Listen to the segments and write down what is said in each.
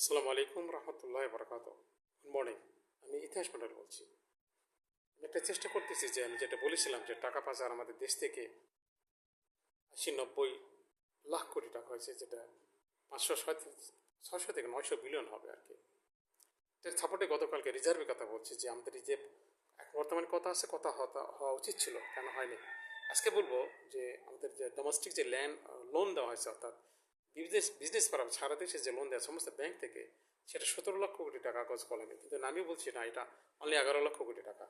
আসসালামু আলাইকুম রহমতুল্লাহ বরকাত গুড মর্নিং আমি ইতিহাস মন্ডল বলছি। আমি একটা চেষ্টা করতেছি যে আমি যেটা বলেছিলাম যে টাকা পাচার আমাদের দেশ থেকে আশি নব্বই লাখ কোটি টাকা হয়েছে, যেটা পাঁচশো ছয়শো থেকে নয়শো বিলিয়ন হবে আর কি। এর সাপোর্টে গতকালকে রিজার্ভের কথা বলছি যে আমাদের এখন বর্তমানে কথা আছে, কথা হওয়া উচিত ছিল, কেন হয়নি? আজকে বলব যে আমাদের যে ডোমেস্টিক যে ল্যান্ড লোন দেওয়া হয়েছে, অর্থাৎ বিজনেস বিজনেস করা সারা দেশে যে লোন দেয়, সমস্ত ব্যাংক থেকে সেটা সতেরো লক্ষ কোটি টাকা কাগজ কলমে কিন্তু আমি বলছি, না, এটা অনলি এগারো লক্ষ কোটি টাকা।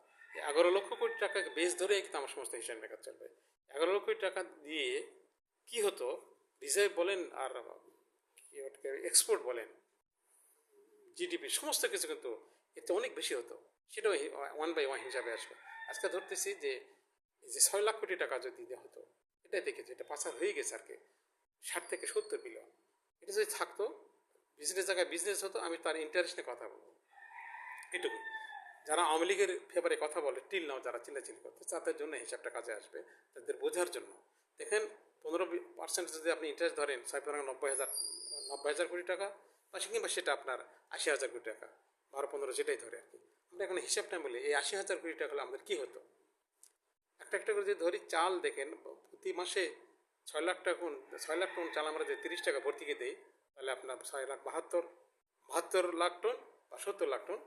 এগারো লক্ষ কোটি টাকা বেস ধরে কিন্তু আমার সমস্ত হিসাব মেকার চলবে। এগারো লক্ষ কোটি টাকা দিয়ে কি হতো? রিজার্ভ বলেন আর এক্সপোর্ট বলেন জিডিপি সমস্ত কিছু কিন্তু এতে অনেক বেশি হতো। সেটাও ওয়ান বাই ওয়ান হিসাবে আসবে। আজকে ধরতেছি যে যে ছয় লাখ কোটি টাকা যদি দেওয়া হতো, এটাই দেখেছি, এটা পাচার হয়ে গেছে আর কি। ষাট থেকে সত্তর বিলিয়ন এটা যদি থাকতো বিজনেস জায়গায় বিজনেস হতো, আমি তার ইন্টারেস্ট নিয়ে কথা বলব। এটুকু। যারা আওয়ামী লীগের ফেভারে কথা বলে টিল নাও যারা চিল্লাচিল্লি করতে তাদের জন্য হিসাবটা কাজে আসবে, তাদের বোঝার জন্য। দেখেন, পনেরো পার্সেন্ট যদি আপনি ইন্টারেস্ট ধরেন ছয় পনেরো নব্বই হাজার নব্বই হাজার কোটি টাকা, বা কিংবা সেটা আপনার আশি হাজার কোটি টাকা, বারো পনেরো যেটাই ধরে আর কি। আমরা এখন হিসাবটা বলি এই আশি হাজার কোটি টাকা হলে আমাদের কী হতো? একটা একটা করে যদি ধরি, চাল দেখেন, প্রতি মাসে ছয় লাখ টাকা ছয় লাখ টন চাল আমরা যে তিরিশ টাকা ভর্তিকে দিই, তাহলে আপনার ছয় লাখ বাহাত্তর বাহাত্তর লাখ টন বা সত্তর লাখ টন,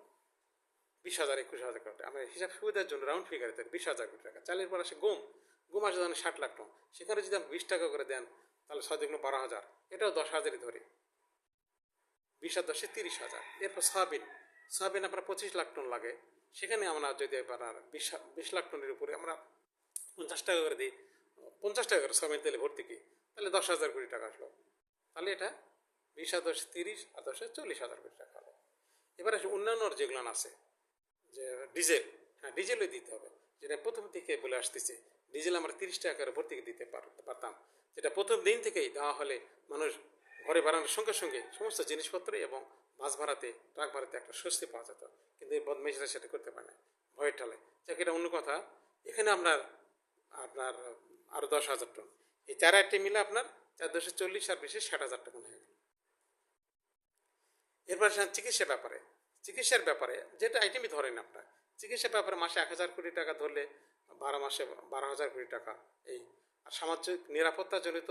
বিশ হাজার, একুশ হাজার কোটি আমরা হিসাব সুবিধার জন্য রাউন্ড ফিগারে দেন, বিশ হাজার কোটি টাকা। চালের পর আসে গম গম আসে ধরেন ষাট লাখ টন। সেখানে যদি আপনি বিশ টাকা করে দেন, তাহলে ছয় দুগুলো বারো হাজার। এটাও দশ হাজারই ধরে। বিশ আর দশে তিরিশ হাজার। এরপর সয়াবিন। সয়াবিন আপনার পঁচিশ লাখ টন লাগে। সেখানে আমরা যদি আপনার বিশ বিশ লাখ টনের উপরে আমরা পঞ্চাশ টাকা করে দিই পঞ্চাশ টাকা করে সয়াবিন তেলে ভর্তি কি? তাহলে দশ হাজার কোটি টাকা আসলো। তাহলে এটা বিশ দশ তিরিশ আর দশে চল্লিশ হাজার কোটি টাকা হলো এবার আসে অন্যান্য যেগুলো আছে, যে ডিজেল। হ্যাঁ ডিজেলই দিতে হবে। যেটা প্রথম থেকে বলে আসতেছে, ডিজেল আমরা তিরিশ টাকা করে ভর্তি দিতে পারতাম। যেটা প্রথম দিন থেকেই দেওয়া হলে মানুষ ঘরে বাড়ানোর সঙ্গে সঙ্গে সমস্ত জিনিসপত্র এবং বাস ভাড়াতে ট্রাক ভাড়াতে একটা স্বস্তি পাওয়া যেত। কিন্তু এই বদমেশরা সেটা করতে পারে না ভয়ের ঠালে যাকে, এটা অন্য কথা। এখানে আপনার আপনার আরও দশ হাজার টন এই চার আটটি মিলে আপনার চার দশে চল্লিশ আর বেশি ষাট হাজার টাকা হয়ে। গেল এরপর আসেন চিকিৎসার ব্যাপারে। চিকিৎসার ব্যাপারে যেটা আইটেমই ধরেন আপনার চিকিৎসার ব্যাপারে মাসে এক হাজার কোটি টাকা ধরলে বারো মাসে বারো হাজার কোটি টাকা, এই আর সামাজিক নিরাপত্তাজনিত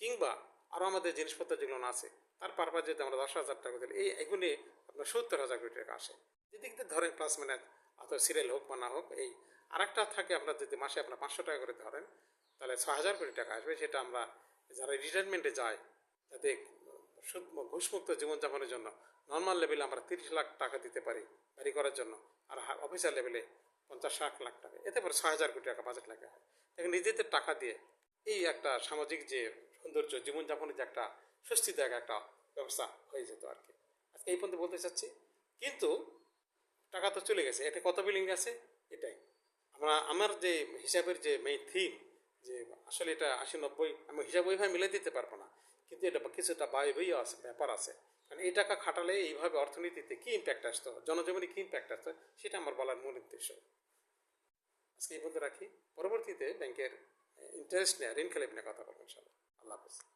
কিংবা আরও আমাদের জিনিসপত্র যেগুলো আছে, তার পারপাস যদি আমরা দশ হাজার টাকা দিলে এই এগুলি আপনার সত্তর হাজার কোটি টাকা আসে। যেদিক দিয়ে ধরেন ক্লাস মানে অথবা সিরিয়াল হোক বা না হোক, এই আরেকটা থাকে আপনার যদি মাসে আপনার পাঁচশো টাকা করে ধরেন তাহলে ছ হাজার কোটি টাকা আসবে, সেটা আমরা যারা রিটায়ারমেন্টে যায় যাতে ঘুষমুক্ত জীবনযাপনের জন্য নর্মাল লেভেলে আমরা তিরিশ লাখ টাকা দিতে পারি বাড়ি করার জন্য, আর অফিসার লেভেলে পঞ্চাশ ষাট লাখ টাকা। এতে পরে ছ হাজার কোটি টাকা বাজেট লাগে। দেখেন, নিজেদের টাকা দিয়ে এই একটা সামাজিক যে সৌন্দর্য, জীবনযাপনের যে একটা স্বস্তিদায়ক একটা ব্যবস্থা হয়ে যেত আর কি। আজকে এই পর্যন্ত বলতে চাচ্ছি, কিন্তু টাকা তো চলে গেছে। এটা কত বিলিং আছে? এটাই। আমরা, আমার যে হিসাবের যে মেইন থিম যে আসলে এটা আশি নব্বই, আমি হিসাব ওইভাবে মিলে দিতে পারব না। কিন্তু এটা কিছুটা বইও আছে, ব্যাপার আছে। কারণ এই টাকা খাটালে এইভাবে অর্থনীতিতে কী ইম্প্যাক্ট আসতো, জনজীবনে কী ইম্প্যাক্ট আসতো, সেটা আমার বলার মূল উদ্দেশ্য। আজকে এই পর্যন্ত রাখি। পরবর্তীতে ব্যাংকের ইন্টারেস্ট নেয় ঋণ খেলে কথা বলবেন ইনশাল্লাহ আল্লাহ হাফিজ।